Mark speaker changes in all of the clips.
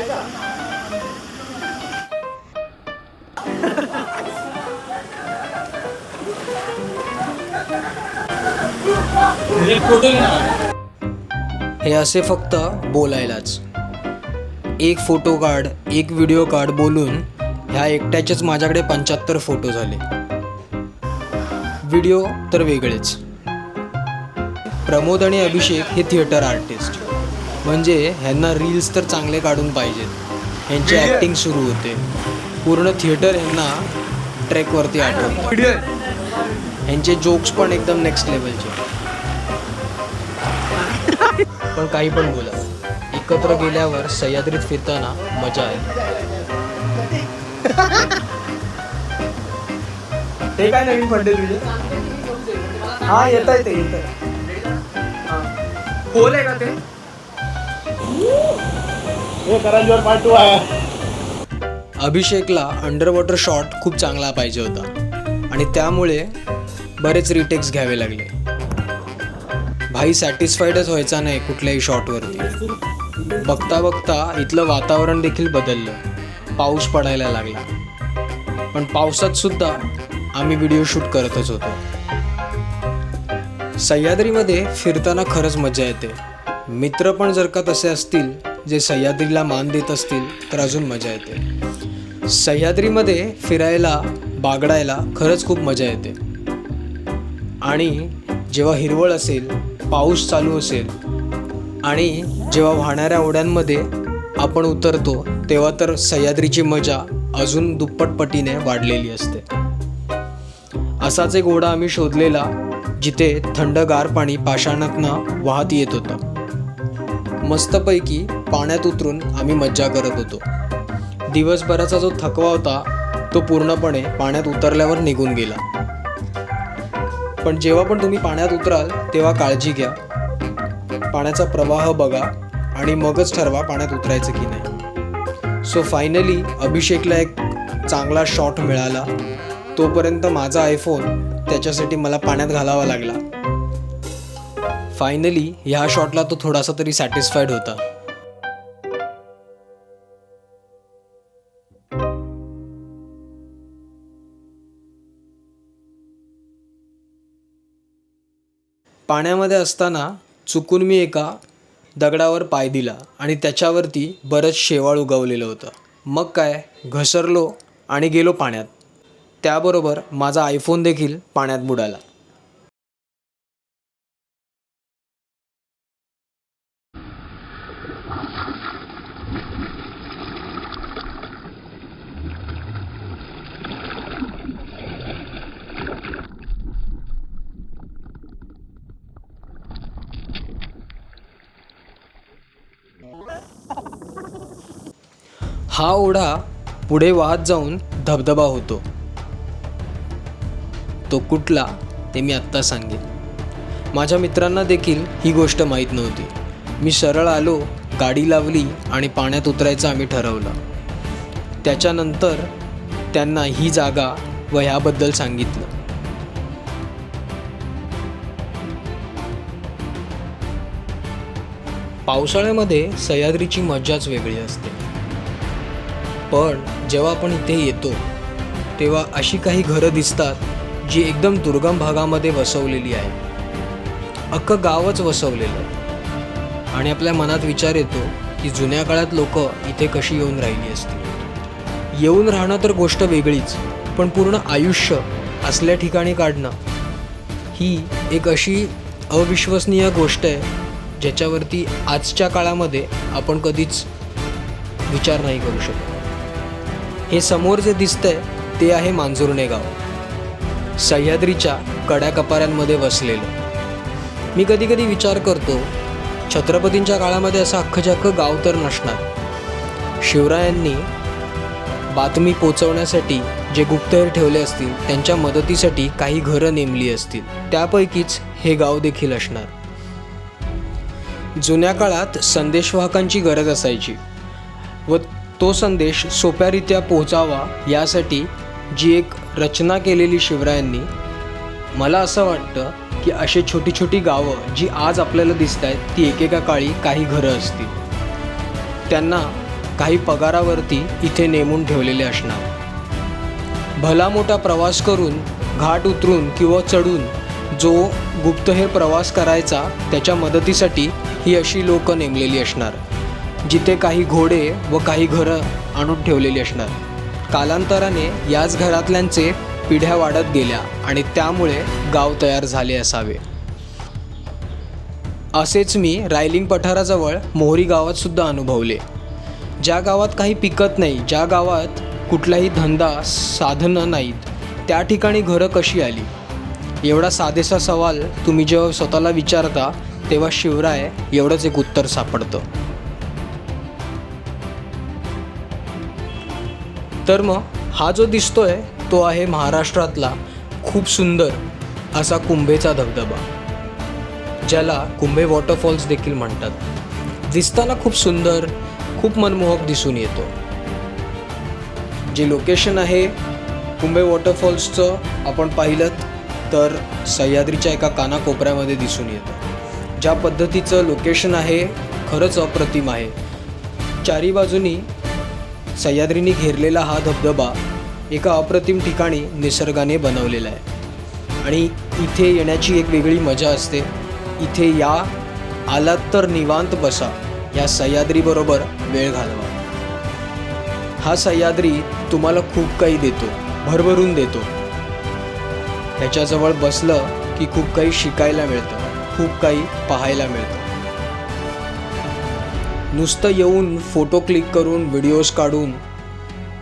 Speaker 1: हे असे फक्त बोलायलाच. एक फोटो काढ एक व्हिडिओ काढ बोलून ह्या एकट्याचेच माझ्याकडे पंच्याहत्तर फोटो झाले. व्हिडिओ तर वेगळेच. प्रमोद आणि अभिषेक हे थिएटर आर्टिस्ट म्हणजे ह्यांना रील्स तर चांगले काढून पाहिजेत. ह्यांची ॲक्टिंग सुरू होते. पूर्ण थिएटर ह्यांना ट्रॅकवरती आठवतं. ह्यांचे जोक्स पण एकदम नेक्स्ट लेवलचे पण काही पण बोला. एकत्र गेल्यावर सह्याद्रीत फिरताना मजा आहे.
Speaker 2: ते काय नवीन फंडे तुझे हा येत आहे ते येत आहे खोल आहे का ते?
Speaker 1: अभिषेकला अंडर वॉटर शॉट खूप चांगला पाहिजे होता. आणि त्यामुळे बरेच रिटेक्स घ्यावे लागले. भाई सॅटिस्फाईडच व्हायचा नाही कुठल्याही शॉटवरती बघता बघता इथलं वातावरण देखील बदललं. पाऊस पडायला लागला. पण पावसात सुद्धा आम्ही व्हिडिओ शूट करतच होतो. सह्याद्रीमध्ये फिरताना खरंच मजा येते. मित्र पण जर का तसे असतील जे सह्याद्रीला मान देत असतील तर अजून मजा येते. सह्याद्रीमध्ये फिरायला बागडायला खरंच खूप मजा येते. आणि जेव्हा हिरवळ असेल पाऊस चालू असेल आणि जेव्हा वाहणाऱ्या ओढ्यांमध्ये आपण उतरतो तेव्हा तर सह्याद्रीची मजा अजून दुप्पट पटीने वाढलेली असते. असाच एक ओढा आम्ही शोधलेला जिथे थंडगार पाणी पाषाणातनं वाहत येत होतं. मस्तपैकी पाण्यात उतरून आम्ही मज्जा करत होतो. दिवसभराचा जो थकवा होता तो पूर्णपणे पाण्यात उतरल्यावर निघून गेला. पण जेव्हा पण तुम्ही पाण्यात उतराल तेव्हा काळजी घ्या. पाण्याचा प्रवाह बघा आणि मगच ठरवा पाण्यात उतरायचं की नाही. सो फायनली अभिषेकला एक चांगला शॉट मिळाला. तोपर्यंत माझा आयफोन त्याच्यासाठी मला पाण्यात घालावा लागला. फायनली ह्या शॉटला तो थोडासा तरी सॅटिस्फाईड होता. पाण्यामध्ये असताना चुकून मी एका दगडावर पाय दिला आणि त्याच्यावरती बरंच शेवाळ उगवलेलं होतं. मग काय? घसरलो आणि गेलो पाण्यात. त्याबरोबर माझा आयफोन देखील पाण्यात बुडाला. हा ओढा पुढे वाहत जाऊन धबधबा होतो. तो कुठला ते मी आत्ता सांगेन. माझ्या मित्रांना देखील ही गोष्ट माहीत नव्हती. मी सरळ आलो गाडी लावली आणि पाण्यात उतरायचं आम्ही ठरवलं. त्याच्यानंतर त्यांना ही जागा व ह्याबद्दल सांगितलं. पावसाळ्यामध्ये सह्याद्रीची मजाच वेगळी असते. पण जेव्हा आपण इथे येतो तेव्हा अशी काही घरं दिसतात जी एकदम दुर्गम भागामध्ये वसवलेली आहे अख्खं गावच वसवलेलं. आहे आणि आपल्या मनात विचार येतो की जुन्या काळात लोक इथे कशी येऊन राहिली असतील येऊन राहणं तर गोष्ट वेगळीच पण पूर्ण आयुष्य असल्या ठिकाणी काढणं ही एक अशी अविश्वसनीय गोष्ट आहे ज्याच्यावरती आजच्या काळामध्ये आपण कधीच विचार नाही करू शकत. हे समोर जे दिसतंय ते आहे मांजुर्णे गाव. सह्याद्रीच्या कड्या कपाऱ्यांमध्ये वसलेलं. मी कधी कधी विचार करतो छत्रपतींच्या काळामध्ये असं अख्खच्या अख्खं गाव तर नसणार. शिवरायांनी बातमी पोचवण्यासाठी जे गुप्तहेर ठेवले असतील त्यांच्या मदतीसाठी काही घरं नेमली असतील. त्यापैकीच हे गाव देखील असणार. जुन्या काळात संदेशवाहकांची गरज असायची. व तो संदेश सोप्यारित्या पोहोचावा यासाठी जी एक रचना केलेली शिवरायांनी मला असं वाटतं की अशी छोटी छोटी गावं जी आज आपल्याला दिसत आहेत ती एकेका काळी काही घरं असतील. त्यांना काही पगारावरती इथे नेमून ठेवलेले असणार. भला मोठा प्रवास करून घाट उतरून किंवा चढून जो गुप्तहेर प्रवास करायचा त्याच्या मदतीसाठी ही अशी लोकं नेमलेली असणार. जिथे काही घोडे व काही घरं आणून ठेवलेली असणार. कालांतराने याच घरातल्यांचे पिढ्या वाढत गेल्या आणि त्यामुळे गाव तयार झाले असावे. असेच मी रायलिंग पठाराजवळ मोहरी गावात सुद्धा अनुभवले. ज्या गावात काही पिकत नाही ज्या गावात कुठलाही धंदा साधनं नाहीत त्या ठिकाणी घरं कशी आली? एवढा साधेसा सवाल तुम्ही जेव्हा स्वतःला विचारता तेव्हा शिवराय एवढंच एक उत्तर सापडतं. तर मग हा जो दिसतोय तो आहे महाराष्ट्रातला खूप सुंदर असा कुंभेचा धबधबा ज्याला कुंभे वॉटरफॉल्स देखील म्हणतात. दिसताना खूप सुंदर खूप मनमोहक दिसून येतो. जे लोकेशन आहे कुंभे वॉटरफॉल्सचं आपण पाहिलं तर सह्याद्रीच्या एका कानाकोपऱ्यामध्ये दिसून येतं. ज्या पद्धतीचं लोकेशन आहे खरंच अप्रतिम आहे. चारी बाजूनी सह्याद्रीने घेरलेला हा धबधबा एका अप्रतिम ठिकाणी निसर्गाने बनवलेला आहे. आणि इथे येण्याची एक वेगळी मजा असते. इथे या आलात तर निवांत बसा या सह्याद्रीबरोबर वेळ घालवा. हा सह्याद्री तुम्हाला खूप काही देतो भरभरून देतो. त्याच्याजवळ बसलं की खूप काही शिकायला मिळतं खूप काही पाहायला मिळतं. नुसतं येऊन फोटो क्लिक करून व्हिडिओज काढून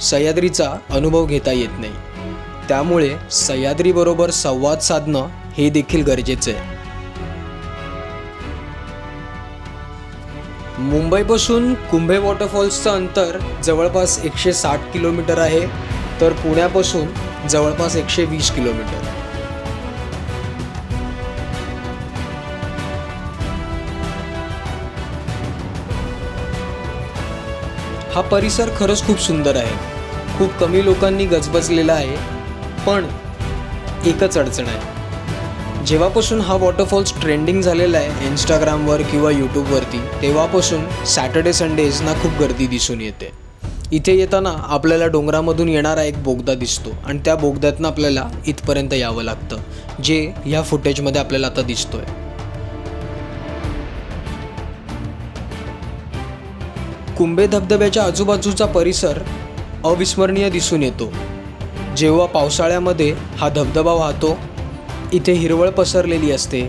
Speaker 1: सह्याद्रीचा अनुभव घेता येत नाही. त्यामुळे सह्याद्रीबरोबर संवाद साधणं हे देखील गरजेचं आहे. मुंबईपासून कुंभे वॉटरफॉल्सचं अंतर जवळपास एकशे साठ किलोमीटर आहे तर पुण्यापासून जवळपास एकशे वीस किलोमीटर. हा परिसर खरंच खूप सुंदर आहे. खूप कमी लोकांनी गजबजलेला आहे पण एकच अडचण आहे. जेव्हापासून हा वॉटरफॉल्स ट्रेंडिंग झालेला आहे इंस्टाग्रामवर किंवा यूट्यूबवरती तेव्हापासून सॅटर्डे संडेजना खूप गर्दी दिसून येते. इथे येताना आपल्याला डोंगरामधून येणारा एक बोगदा दिसतो आणि त्या बोगद्यातनं आपल्याला इथपर्यंत यावं लागतं जे ह्या फुटेजमध्ये आपल्याला आता दिसतो आहे कुंभे धबधब्याच्या आजूबाजूचा परिसर अविस्मरणीय दिसून येतो. जेव्हा पावसाळ्यामध्ये हा धबधबा वाहतो इथे हिरवळ पसरलेली असते.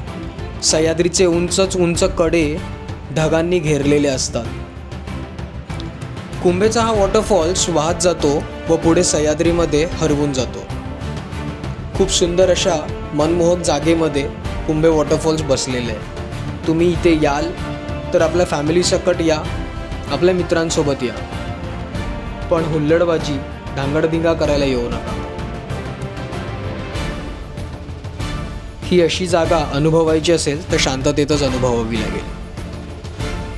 Speaker 1: सह्याद्रीचे उंचच उंच कडे ढगांनी घेरलेले असतात. कुंभेचा हा वॉटरफॉल्स वाहत जातो व पुढे सह्याद्रीमध्ये हरवून जातो. खूप सुंदर अशा मनमोहक जागेमध्ये कुंभे वॉटरफॉल्स बसलेले आहे तुम्ही इथे याल तर आपल्या फॅमिलीसकट या. आपल्या मित्रांसोबत या. पण हुल्लडबाजी धांगडधिंगा करायला येऊ नका. ही अशी जागा अनुभवायची असेल तर शांततेतच अनुभवावी लागेल.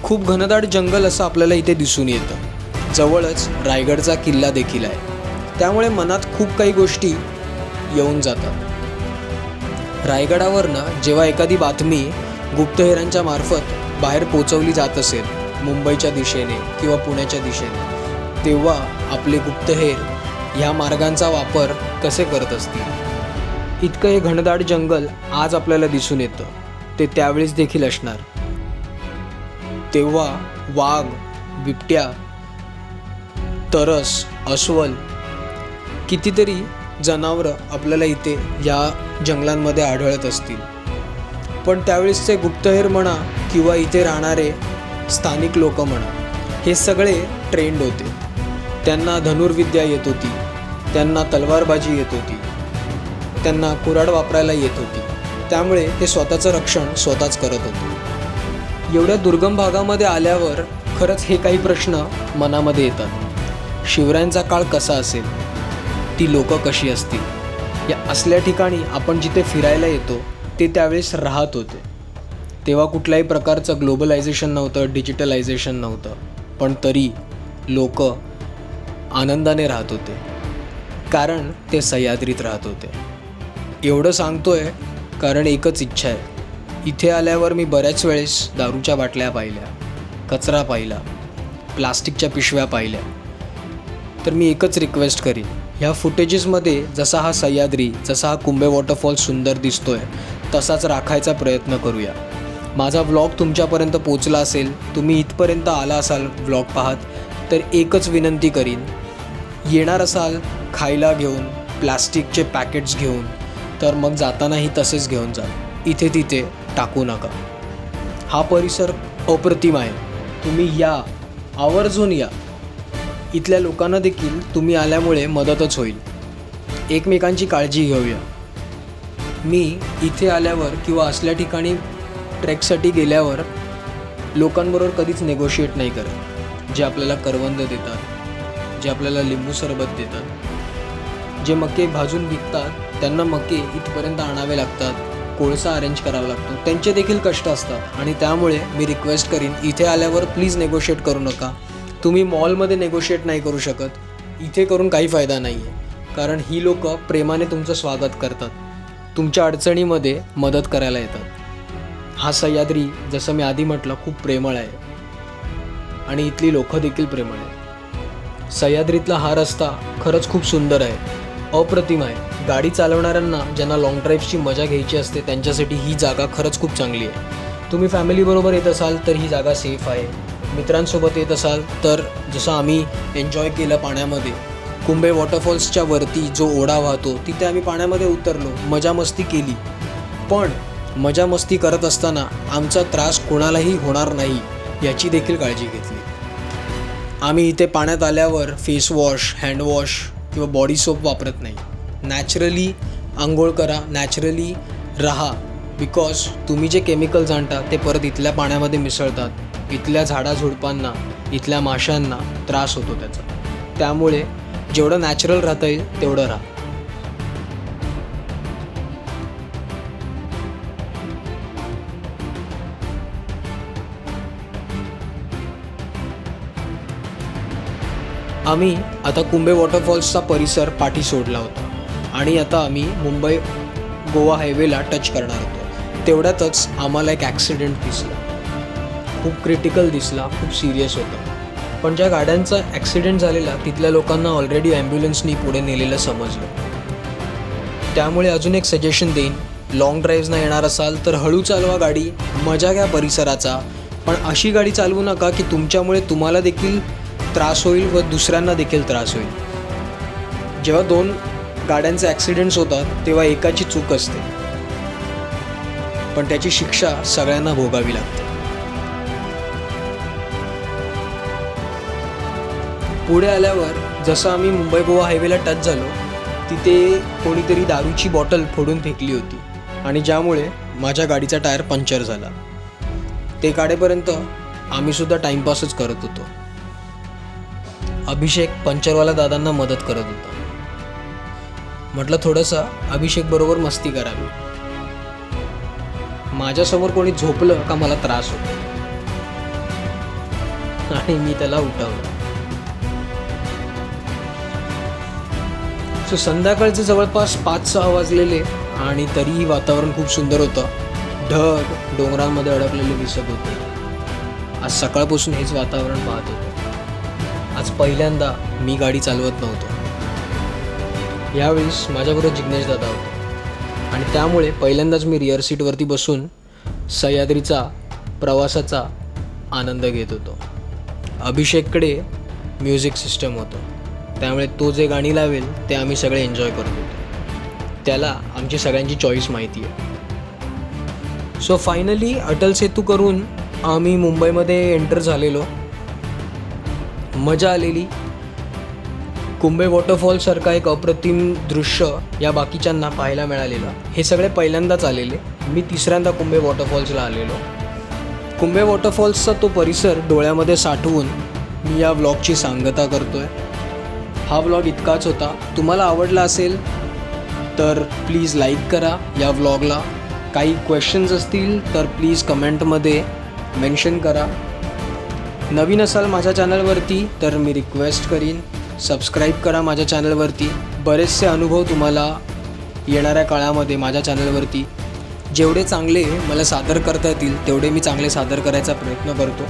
Speaker 1: खूप घनदाट जंगल असं आपल्याला इथे दिसून येतं. जवळच रायगडचा किल्ला देखील आहे. त्यामुळे मनात खूप काही गोष्टी येऊन जातात. रायगडावरनं जेव्हा एखादी बातमी गुप्तहेरांच्या मार्फत बाहेर पोचवली जात असेल मुंबईच्या दिशेने किंवा पुण्याच्या दिशेने. तेव्हा आपले गुप्तहेर ह्या मार्गांचा वापर कसे करत असतील? इतकं हे घनदाट जंगल आज आपल्याला दिसून येतं. ते त्यावेळेस देखील असणार. तेव्हा वाघ बिबट्या तरस अस्वल कितीतरी जनावरं आपल्याला इथे या जंगलांमध्ये आढळत असतील. पण त्यावेळेसचे गुप्तहेर म्हणा किंवा इथे राहणारे स्थानिक लोक म्हणा हे सगळे ट्रेंड होते. त्यांना धनुर्विद्या येत होती. त्यांना तलवारबाजी येत होती. त्यांना कुराड वापरायला येत होती. त्यामुळे ते स्वतःचं रक्षण स्वतःच करत होते. एवढ्या दुर्गम भागामध्ये आल्यावर खरंच हे काही प्रश्न मनामध्ये येतात. शिवरायांचा काळ कसा असेल? ती लोकं कशी असतील? या असल्या ठिकाणी आपण जिथे फिरायला येतो ते त्यावेळेस राहत होते. तेव्हा कुठल्याही प्रकारचं ग्लोबलायझेशन नव्हतं डिजिटलायझेशन नव्हतं. पण तरी लोक आनंदाने राहत होते. कारण ते सह्याद्रीत राहत होते. एवढं सांगतोय कारण एकच इच्छा आहे. इथे आल्यावर मी बऱ्याच वेळेस दारूच्या बाटल्या पाहिल्या कचरा पाहिला प्लास्टिकच्या पिशव्या पाहिल्या. तर मी एकच रिक्वेस्ट करीन ह्या फुटेजेसमध्ये जसा हा सह्याद्री जसा हा कुंभे वॉटरफॉल सुंदर दिसतोय तसाच राखायचा प्रयत्न करूया. माझा व्लॉग तुमच्यापर्यंत पोचला असेल तुम्ही इथपर्यंत आला असाल व्लॉग पाहत तर एकच विनंती करीन. येणार असाल खायला घेऊन प्लास्टिकचे पॅकेट्स घेऊन तर मग जातानाही तसेच घेऊन जा. इथे तिथे टाकू नका. हा परिसर अप्रतिम आहे. तुम्ही या. आवर्जून या. इथल्या लोकांना देखील तुम्ही आल्यामुळे मदतच होईल. एकमेकांची काळजी घेऊया. मी इथे आल्यावर किंवा असल्या ठिकाणी ट्रेकसाठी गेल्यावर लोकांबरोबर कधीच नेगोशिएट नाही करत. जे आपल्याला करवंद देतात जे आपल्याला लिंबू सरबत देतात जे मके भाजून विकतात त्यांना मके इथपर्यंत आणावे लागतात कोळसा अरेंज करावा लागतो. त्यांचे देखील कष्ट असतात आणि त्यामुळे मी रिक्वेस्ट करीन इथे आल्यावर प्लीज नेगोशिएट करू नका. तुम्ही मॉलमध्ये नेगोशिएट नाही करू शकत. इथे करून काही फायदा नाही आहे कारण ही लोक प्रेमाने तुमचं स्वागत करतात. तुमच्या अडचणीमध्ये मदत करायला येतात. हा सह्याद्री जसं मी आधी म्हटलं खूप प्रेमळ आहे. आणि इथली लोकं देखील प्रेमळ आहे सह्याद्रीतला हा रस्ता खरंच खूप सुंदर आहे. अप्रतिम आहे. गाडी चालवणाऱ्यांना ज्यांना लाँग ड्राईव्हची मजा घ्यायची असते त्यांच्यासाठी ही जागा खरंच खूप चांगली आहे. तुम्ही फॅमिलीबरोबर येत असाल तर ही जागा सेफ आहे. मित्रांसोबत येत असाल तर जसं आम्ही एन्जॉय केलं पाण्यामध्ये कुंभे वॉटरफॉल्सच्या वरती जो ओढा वाहतो तिथे आम्ही पाण्यामध्ये उतरलो मजा मस्ती केली. पण मजा मस्ती करत असताना आमचा त्रास कोणालाही होणार नाही याची देखील काळजी घेतली. आम्ही इथे पाण्यात आल्यावर फेस वॉश हँडवॉश किंवा बॉडी सोप वापरत नाही. नॅचरली आंघोळ करा नॅचरली राहा बिकॉज तुम्ही जे केमिकल्स आणता ते परत इथल्या पाण्यामध्ये मिसळतात. इथल्या झाडाझुडपांना इथल्या माशांना त्रास होतो त्याचा. त्यामुळे जेवढं नॅचरल राहता येईल तेवढं राहा. आम्ही आता कुंभे वॉटरफॉल्सचा परिसर पाठी सोडला होता. आणि आता आम्ही मुंबई गोवा हायवेला टच करणार होतो. तेवढ्यातच आम्हाला एक ॲक्सिडेंट दिसला. खूप क्रिटिकल दिसला खूप सिरियस होता. पण ज्या गाड्यांचा ॲक्सिडेंट झालेला तिथल्या लोकांना ऑलरेडी ॲम्ब्युलन्सनी पुढे नेलेलं समजलं. त्यामुळे अजून एक सजेशन देईन लाँग ड्राईव्हना येणार असाल तर हळू चालवा गाडी मजा घ्या परिसराचा. पण अशी गाडी चालवू नका की तुमच्यामुळे तुम्हाला देखील त्रास होईल व दुसऱ्यांना देखील त्रास होईल. जेव्हा दोन गाड्यांचे ॲक्सिडेंट्स होतात तेव्हा एकाची चूक असते. पण त्याची शिक्षा सगळ्यांना भोगावी लागते. पुढे आल्यावर जसं आम्ही मुंबई गोवा हायवेला टच झालो तिथे कोणीतरी दारूची बॉटल फोडून फेकली होती आणि ज्यामुळे माझ्या गाडीचा टायर पंक्चर झाला. ते काढेपर्यंत आम्हीसुद्धा टाईमपासच करत होतो. अभिषेक पंचरवाला दादांना मदत करत होता. म्हटलं थोडंसं अभिषेक बरोबर मस्ती करावी. माझ्यासमोर कोणी झोपलं का मला त्रास होतो. आणि मी त्याला उठवलं. सो संध्याकाळचे जवळपास पाच सहा वाजलेले आणि तरीही वातावरण खूप सुंदर होतं. ढग डोंगरांमध्ये अडकलेले दिसत होते. आज सकाळपासून हेच वातावरण पाहत होतं. पहिल्यांदा मी गाडी चालवत नव्हतो. यावेळेस माझ्याबरोबर जिग्नेश दादा होते. आणि त्यामुळे पहिल्यांदाच मी रिअर सीटवरती बसून सह्याद्रीचा प्रवासाचा आनंद घेत होतो. अभिषेककडे म्युझिक सिस्टम होतं. त्यामुळे तो जे गाणी लावेल ते आम्ही सगळे एन्जॉय करत होतो. त्याला आमची सगळ्यांची चॉईस माहिती आहे. सो फायनली अटल सेतू करून आम्ही मुंबईमध्ये एंटर झालेलो. मजा आलेली. कुंभे वॉटरफॉलसारखा एक अप्रतिम दृश्य या बाकीच्यांना पाहायला मिळालेलं. हे सगळे पहिल्यांदाच आलेले. मी तिसऱ्यांदा कुंभे वॉटरफॉल्सला आलेलो. कुंभे वॉटरफॉल्सचा तो परिसर डोळ्यामध्ये साठवून मी या व्लॉगची सांगता करतोय. हा व्लॉग इतकाच होता. तुम्हाला आवडला असेल तर प्लीज लाईक करा या व्लॉगला काही क्वेश्चन्स असतील तर प्लीज कमेंटमध्ये मेन्शन करा. नवीन असाल माझ्या चॅनलवरती तर मी रिक्वेस्ट करीन. सबस्क्राईब करा माझ्या चॅनलवरती. बरेचसे अनुभव तुम्हाला येणाऱ्या काळामध्ये माझ्या चॅनलवरती. जेवढे चांगले मला सादर करता येतील तेवढे मी चांगले सादर करायचा प्रयत्न करतो.